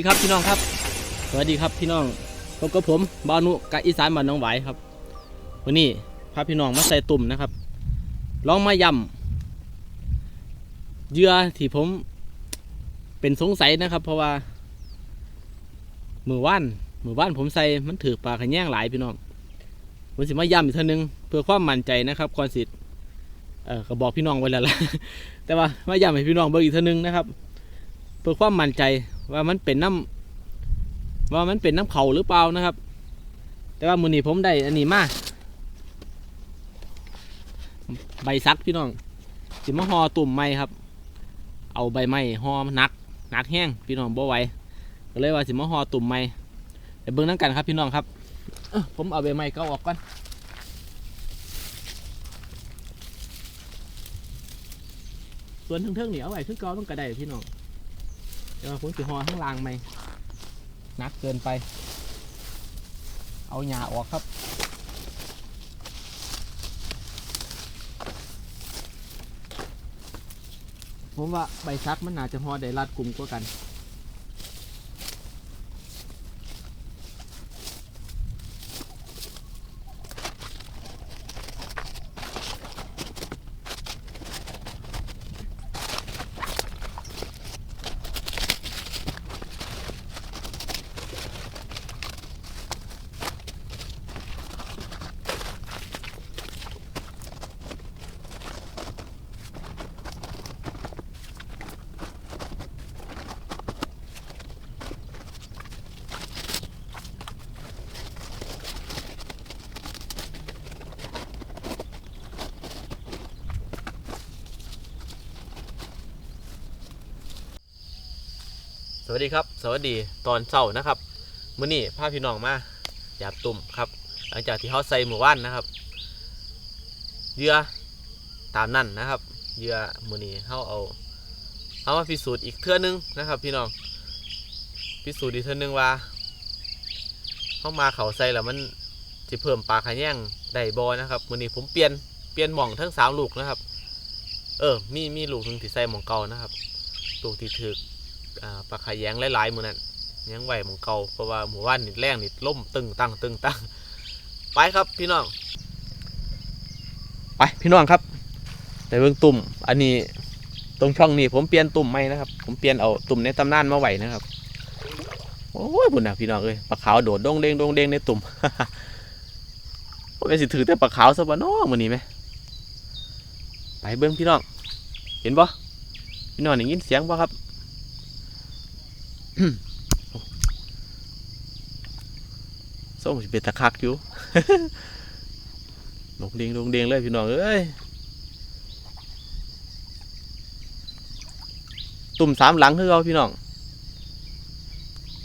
สวัสดีครับพี่น้องครับ สวัสดีครับพี่น้องพบกับผมบานุกะอีสานบ้านน้องไหวครับ วันนี้พาพี่น้องมาใส่ตุ่มนะครับ ลองมายำเยื่อที่ผมเป็นสงสัยนะครับ เพราะว่า มือว่านมือว่านผมใส่มันถือปลาขแยงหลายพี่น้องผมสิมายำอีกท่านึงเพื่อความมั่นใจนะครับก่อนสิเออก็บอกพี่น้องไว้แล้วล่ะแต่ว่ามายำให้พี่น้องเบิ่งอีกท่านึงนะครับ เพื่อความมั่นใจ ว่ามันเป็นน้ำว่ามันเป็นน้ำเขาหรือเปล่านะครับ แต่ว่ามือนี้ผมได้อันนี้มาใบซักพี่น้องสิมาห่อตุ่มไม้ครับ เอาใบไม้ห่อนหนักหนักแห้งพี่น้องบ่ไหวก็เลยว่าสิมาห่อตุ่มไม้ไปเบิ่งนั่งกันครับพี่น้องครับผมเอาใบไม้เก่าออกก่อนส่วนเทิงๆนี่เอาไว้คือเก่าต้องกระไดพี่น้อง เดี๋ยวผมสิหอข้างล่างไหมนักเกินไป เอาหญ้าออกครับผมว่าใบซักมันน่าจะหอได้รัดกลุ่มกว่ากัน วัสดีครับ สวัสดีตอนเช้านะครับมื้อนี้พาพี่น้องมาหยาบตุ่มครับ หลังจากที่เขาใส่หมู่บ้านนะครับเยื่อตามนั่นนะครับเยื่อมื้อนี้เขาเอาเอามาพิสูจน์อีกเทื่อนึงนะครับ พี่น้องพิสูจน์อีกเทื่อนึงว่าเขามาเขาใส่แล้วมันจะเพิ่มปลาขะแยงได้บอนะครับมื้อนี้ผมเปลี่ยนเปลี่ยนหม่องทั้งสามลูกนะครับ เออมีมีลูกหนึ่งที่ใส่หม่องเก่านะครับลูกที่ถือ ปลาขายแยงหลายๆมือนั่นยังไหวหมองเก่าเพราะว่าหมู่บ้านนี่แรงนี่ล่มตึงตั้งตึงตั้งไปครับพี่น้อง ไปพี่น้องครับในเบื้องตุ่มอันนี้ตรงช่องนี้ผมเปลี่ยนตุ่มใหม่นะครับ ผมเปลี่ยนเอาตุ่มในตำนานมาไหวนะครับโอ้ยบุญนะพี่น้องเอ้ยปลาขาวโดดดงเด้งดงเด้งในตุ่มผมเป็นสิถือแต่ปลาขาวซะบ่น้อมือนี้ไหมไปเบื้องพี่น้อง เห็นปะพี่น้องได้ยินเสียงปะครับ ส่งสิเป็นตะคักอยู่ลงเดียงลงเดียงเลยพี่น้องเอ้ย ตุ่มสามหลังคือเราพี่น้อง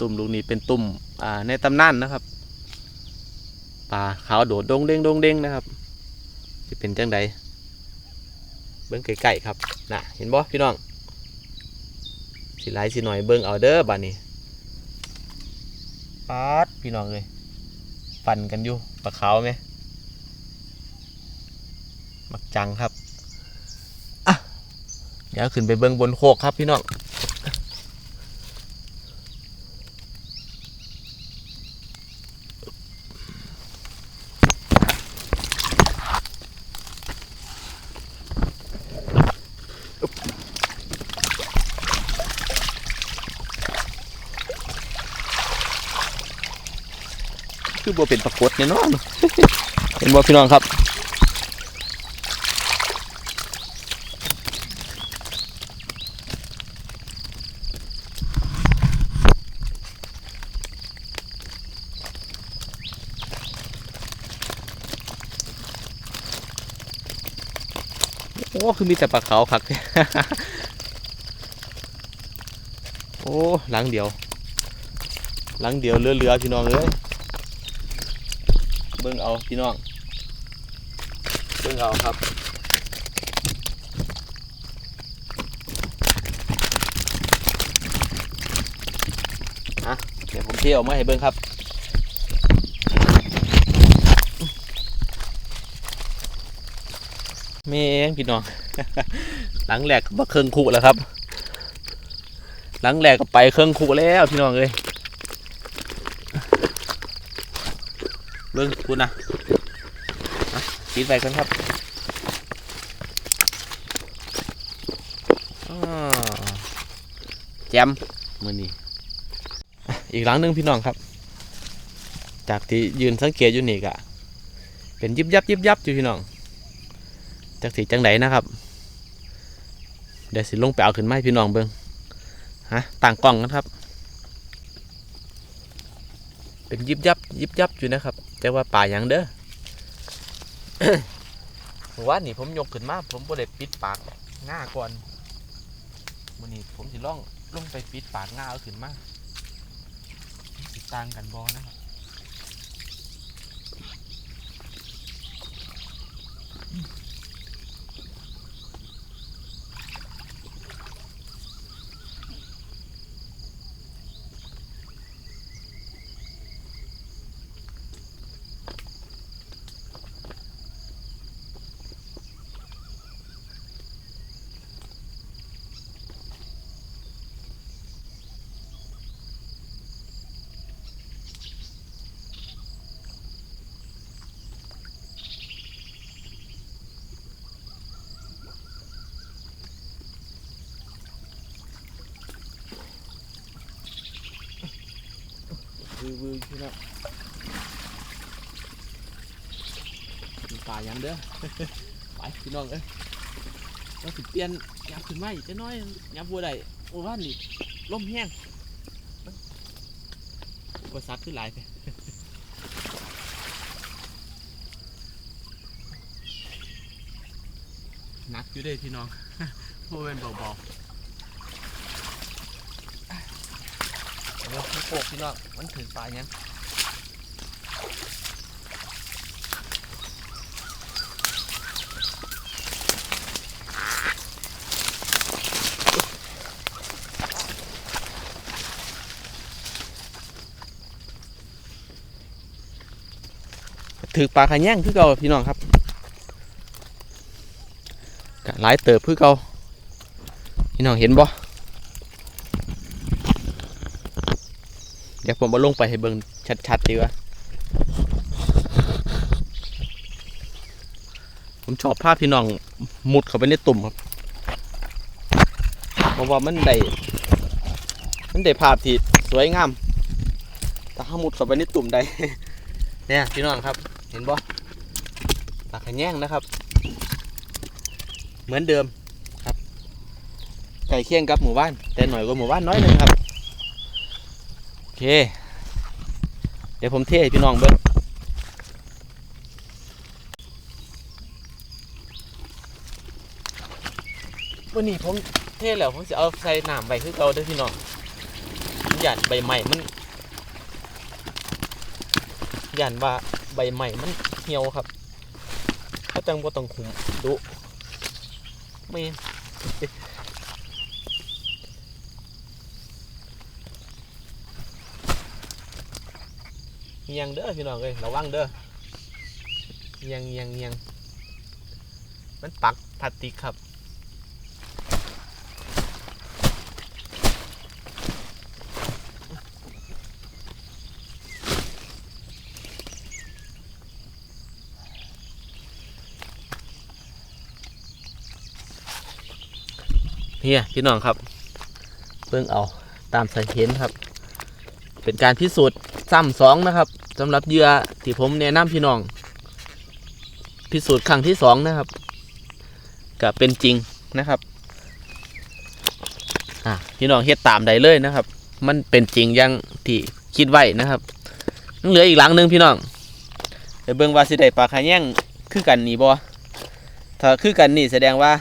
ตุ่มลูกนี้เป็นตุ่มอ่าในตำนานนะครับปลาขาวโดดดงเด้งดงเด้งนะครับจะเป็นจังใดเบิ้งไก่ๆครับน่ะเห็นบ่พี่น้อง สิไลสิหน่อยเบิ้งเอาเด้อบัดนี้ปาดพี่น้องเลยฟันกันอยู่ปลาขาวไหมมักจังครับอะเดี๋ยวขึ้นไปเบิ้งบนโคกครับพี่น้อง คือบ่เป็นปรากฏเนี่ยเนาะเห็นบ่พี่น้องครับโอ้คือมีแต่ปลาขาวคักโอ้หลังเดียว หลังเดียวเรือๆพี่น้องเอ้ย เบิ่งเอาพี่น้องเบิ่งเอาครับอะเดี๋ยวผมเที่ยวมาให้เบิ่งครับแม่งพี่น้อง หลังแหลกบักเครื่องคู่แล้วครับ หลังแรกก็ไปเครื่องคูแล้วพี่น้องเอ้ย เบิ่งคุณนะปิดไปกันครับแจมมือนี้อะอีกหลังหนึงพี่น้องครับ จากที่ยืนสังเกตอยู่นี่กะเป็นยิบยับยิบยับอยู่พี่น้อง จากสีจังไหนนะครับ เดี๋ยวสิลงไปเอาขึ้นมาให้พี่น้องเบิ่งฮะต่างกล้องกันครับ เป็นยิบยับยิบยับอยู่นะครับ แต่ว่าป่าอย่างเด้อเมื่อวานนี่ผมยกขึ้นมาผมบ่ได้ปิดปากง่าก่อนมื้อนี้ผมสิลองลงไปปิดปากง่าเอาขึ้นมาสิต่างกันบ่นะครับ วือวือพี่น้องป่ายังเด้อ ไปพี่น้องเอ้ยเราสิเปลี่ยนยับขึ้นมาอีกจะน้อยยับบัวใดโอ้ว่านี่ลมแห้งอุปสรรคขึ้นหลายไปนักอยู่เด้พี่น้องโมเป็นเบาๆ ดี๋ยวพี่โปกพี่น้องมันถึงปลายยังถือปลาขย่งคือเก่าพี่น้องครับหลายเติบคือเก่าพี่น้องเห็นบ่ เดี๋ยวผมมาลงไปให้เบิ่งชัดๆดีกว่า ผมชอบภาพพี่น้องมุดเข้าไปในตุ่มครับ เพราะว่ามันได้ มันได้ภาพที่สวยงามถ้าเขามุดเข้าไปในตุ่มได้ เนี่ยพี่น้องครับ เห็นบ่ปลาขแยงนะครับ เหมือนเดิมครับไก่เคียงกับหมู่บ้าน แต่หน่อยกว่าหมู่บ้านน้อยหนึงครับ เค เดี๋ยวผมเทให้พี่น้องเบิ้งวันนี้ผมเทแล้วผมจะเอาใส่น้ำไว้คือเก่าด้อพี่น้องหยาดใบใหม่มันหยานว่าใบใหม่มันเหี่ยวครับถ้าจังบ่ต้องคุมดุไม่ เงียงเด้อพี่น้องเอ้ยระวังเด้อเงียงเงียงเงียงมันปักพลาสติกครับเนี่ยพี่น้องครับเบิ่งเอาตามสายเห็นครับ เป็นการพิสูจน์ซ้ำสองนะครับ สำหรับเหยื่อที่ผมแนะนำพี่น้อง พิสูจน์ครั้งที่สองนะครับก็เป็นจริงนะครับอะพี่น้องเฮ็ดตามใดเลยนะครับ มันเป็นจริงอยังที่คิดไว้นะครับยังเหลืออีกหลังหนึงพี่น้องเดี๋ยวเบิ่งว่าสิได้ปลาคาแย่งคือกันนี่บ่ถ้าคือกันนี่แสดงว่า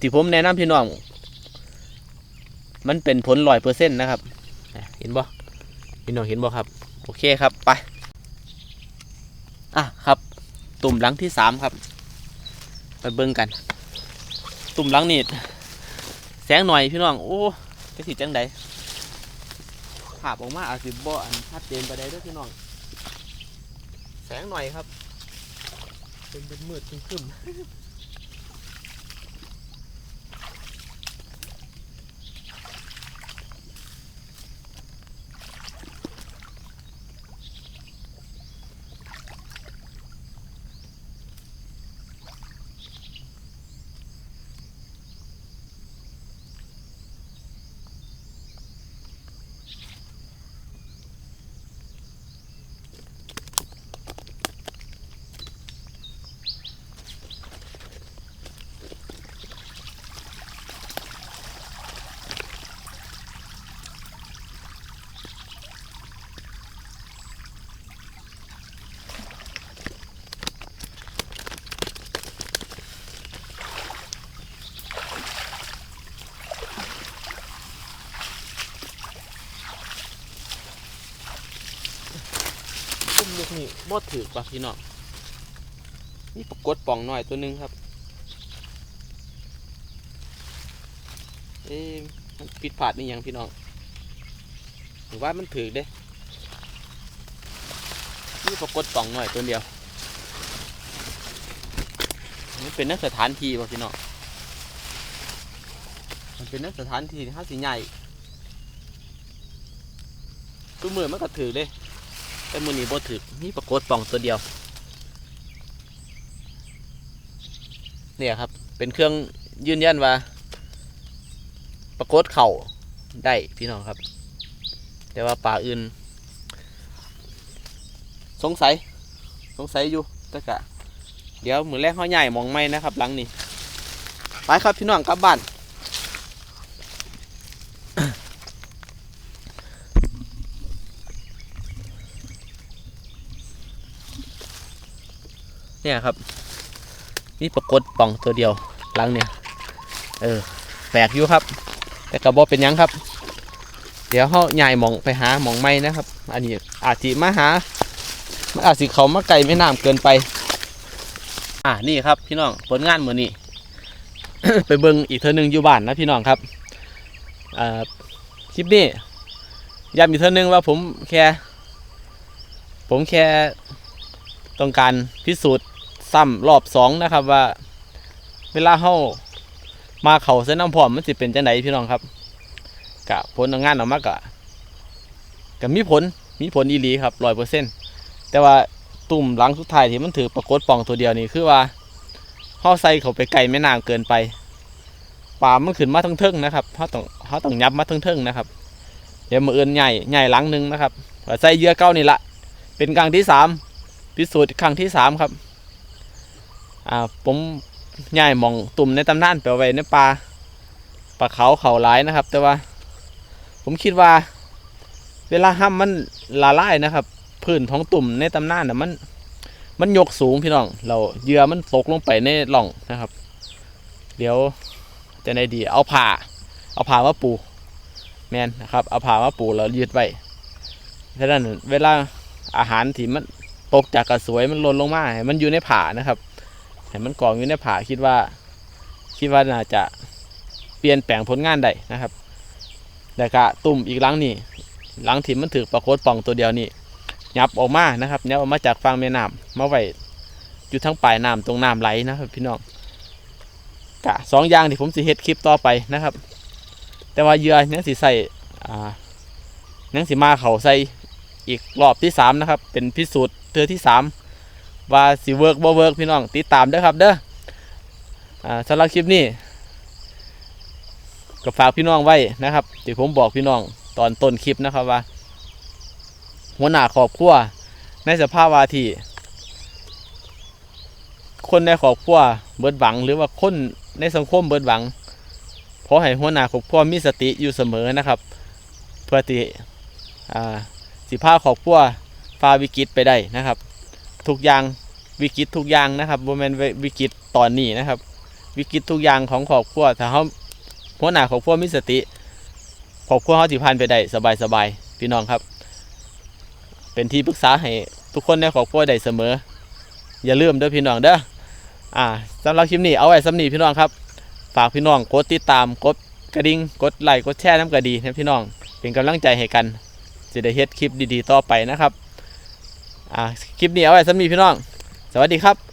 ที่ผมแนะนำพี่น้อง มันเป็นผลร้อยเปอร์เซ็นต์นะครับอะเห็นบ่ พี่น้องเห็นบ่ครับ โอเคครับไปอะครับ ตุ่มหลังที่สามครับ ไปเบิ่งกัน ตุ่มหลังนี่แสงหน่อยพี่น้องโอ้กระสิจังใดภาพออกมาอาจสิบ่อันชัดเจนไปได้ด้วยพี่น้องแสงหน่อยครับ เป็นเป็นมืดครึ้มๆ ลูกนี่บ่ถือปะพี่น้องนี่ปรากฏป่องหน่อยตัวหนึงครับ เอ๊มันผิดพลาดนี่ยังพี่น้องหรือว่ามันถือเด้นี่ปรากฏป่องหน่อยตัวเดียวมันเป็นนักสถานที่ป่ะพี่น้องมันเป็นนักสถานที่ที่ห้าสีใหญ่ตัวมือมันก็ถือเลย แต่มือนี้บ่ถือนี่ปรากฏป่องตัวเดียว เนี่ยครับ เป็นเครื่องยืนยันว่าปรากฏเข่าได้พี่น้องครับ แต่ว่าป่าอื่น สงสัย สงสัยอยู่ต่กะ เดี๋ยวมือแรกเขาใหญ่มองไม่นะครับหลังนี้ไปครับพี่น้องกลับบ้าน เนี่ยครับนี่ปรากฏป่องตัวเดียวหลังเนี่ย เออแปลกอยู่ครับ แต่กระบอกเป็นยังครับ เดี๋ยวเขาใหญ่มองไปหาหมองไม่นะครับ อันนี้อาจจะมาหามันอาจสิเขามาไกลไม่น้ำเกินไป อ่านี่ครับพี่น้องผลงานเมือนี้ไปเบิ่งอีกเทอหนึงอยู่บ้านนะพี่น้องครับคลิปนี้ย้ำอีกเทอหนึงว่าผมแค่ผมแค่ ต้องการพิสูจน์ซ้ำรอบสองนะครับว่า เวลาเฮามาเขาเส้นน้ำพร้อมมันสิเป็นจังไดพี่น้องครับกะผลงานออกมากะกะมีผลมีผลอีหลีครับร้อยเปอร์เซ็นต์แต่ว่าตุ่มหลังสุดท้ายที่มันถือปรากฏป่องตัวเดียวนี่คือว่าเฮาใส่เขาไปไกลไม่นานเกินไปปลามันขึ้นมาทั้งเทิงๆนะครับเฮาต้องเฮาต้องยับมาทั้งเทิงๆนะครับ เดี๋ยวมืออื่นใหญ่ใหญ่หลังหนึงนะครับใส่เยื่อเก้านี่ละเป็นครั้งที่สาม พิสูจน์ครั้งที่สามครับ อ่าผมย่ายมองตุ่มในตำนานไปไว้ในปลาปลาเขาเขาหลายนะครับ แต่ว่า ผมคิดว่า เวลาห้ามมันละลายนะครับ พื้นท้องตุ่มในตำนานน่ะมัน มันยกสูงพี่น้อง เราเหยื่อมันตกลงไปในหล่องนะครับ เดี๋ยวจะได้ดีเอาผ่า เอาผ่ามาปูแมนนะครับ เอาผ่ามาปูแล้วยืดไว้ฉะนั้นเวลาอาหารที่มัน ตกจากกระสวยมันหล่นลงมาให้มันอยู่ในผานะครับให้มันกองอยู่ในผาคิดว่า คิดว่าน่าจะเปลี่ยนแปลงผลงานได้นะครับแต่กะตุ่มอีกหลังนี่หลังที่มันถือปรากฏป่องตัวเดียวนี่ยับออกมานะครับยับออกมาจากฝั่งแม่น้ำมาไว้อยู่ทั้งปลายน้ำตรงน้ำไหลนะครับพี่น้องกะสองอย่างที่ผมสิเฮ็ดคลิปต่อไปนะครับ แต่ว่าเยื่อยังสิใส่อ่ายังสิมาเขาใส่ อีกรอบที่สามนะครับ เป็นพิสูจน์เทือที่สามว่าสิเวิร์กบ่เวิร์กพี่น้องติดตามด้ครับเด้ออ่าสำหรับคลิปนี้ก็ฝากพี่น้องไว้นะครับที่ผมบอกพี่น้องตอนต้นคลิปนะครับว่า หัวหน้าครอบครัวในสภาพว่าที่คนในครอบครัวเบิดหวัง หรือว่าคนในสังคมเบิดหวังขอให้หัวหน้าครอบครัวมีสติอยู่เสมอนะครับ เพื่อที่อ่า สิพาครอบครัวฝ่าวิกฤตไปได้นะครับ ทุกอย่างวิกฤตทุกอย่างนะครับบ่แม่นวิกฤตตอนนี้นะครับ วิกฤตทุกอย่างของครอบครัวถ้าเขาหัวหน้าครอบครัวมีสติครอบครัวเขาสิผ่านไปได้สบายๆพี่น้องครับ เป็นที่ปรึกษาให้ทุกคนในครอบครัวได้เสมอ อย่าลืมเด้อพี่น้องเด้ออ่าสำหรับคลิปนี้เอาไว้สำนีพี่น้องครับ ฝากพี่น้องกดติดตามกดกระดิ่งกดไลค์กดแชร์น้ำกระดีนะพี่น้อง เป็นกำลังใจให้กัน จะได้เฮ็ดคลิปดีๆต่อไปนะครับอ่าคลิปนี้เอาไว้สำนีพี่น้อง สวัสดีครับ